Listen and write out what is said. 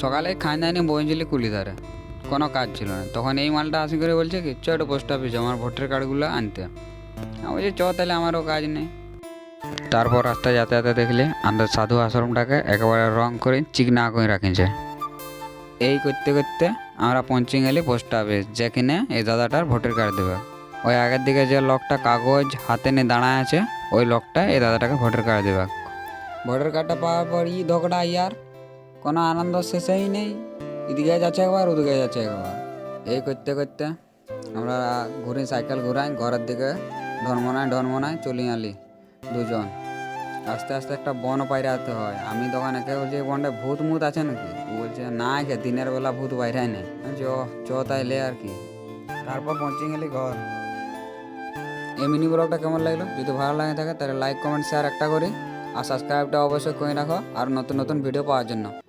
সকালে খাই দায়নি বইছিলি কুলি ধারে কোনো কাজ ছিল না। তখন এই মালটা আসি করে বলছে কি, চ একটু পোস্ট অফিসে আমার ভোটের কার্ডগুলো আনতে। আমি বলছি, চ তাহলে আমারও কাজ নেই। তারপর রাস্তায় যেতে যেতে দেখলে আমাদের সাধু আশ্রমটাকে একেবারে রং করে চিকনা করে রাখিছে। এই করতে করতে আমরা পৌঁছে গেলি পোস্ট অফিস যেখানে এই দাদাটার ভোটার কার্ড দেবে। ওই আগের দিকে যে লোকটা কাগজ হাতে নিয়ে দাঁড়ায় আছে, ওই লোকটা এই দাদাটাকে ভোটার কার্ড দেবে। ভোটার কার্ডটা পাওয়ার পর ই ধোকটা ইয়ার কোনো আনন্দ শেষেই নেই। এদিকে যাচ্ছে একবার, ওদিকে যাচ্ছে একবার। এই করতে করতে আমরা ঘুরে সাইকেল ঘুরাই, ঘরের দিকে ঢনমনায় ঢনমনায় চলে আলি দুজন। আস্তে আস্তে একটা বন পাইরাতে হয়। আমি তখন একে বলছি বনটা ভূত মুত আছে নাকি? বলছে, না কে দিনের বেলা ভূত বাইরাই নেই। ও চ তাইলে আর কি। তারপর পৌঁছে গেলি ঘর। এই মিনি ব্লগটা কেমন লাগল? যদি ভালো লাগে থাকে, তাহলে লাইক কমেন্ট শেয়ার একটা করি। আর সাবস্ক্রাইবটা অবশ্যই করে রাখো। আর নতুন নতুন ভিডিও পাওয়ার জন্য।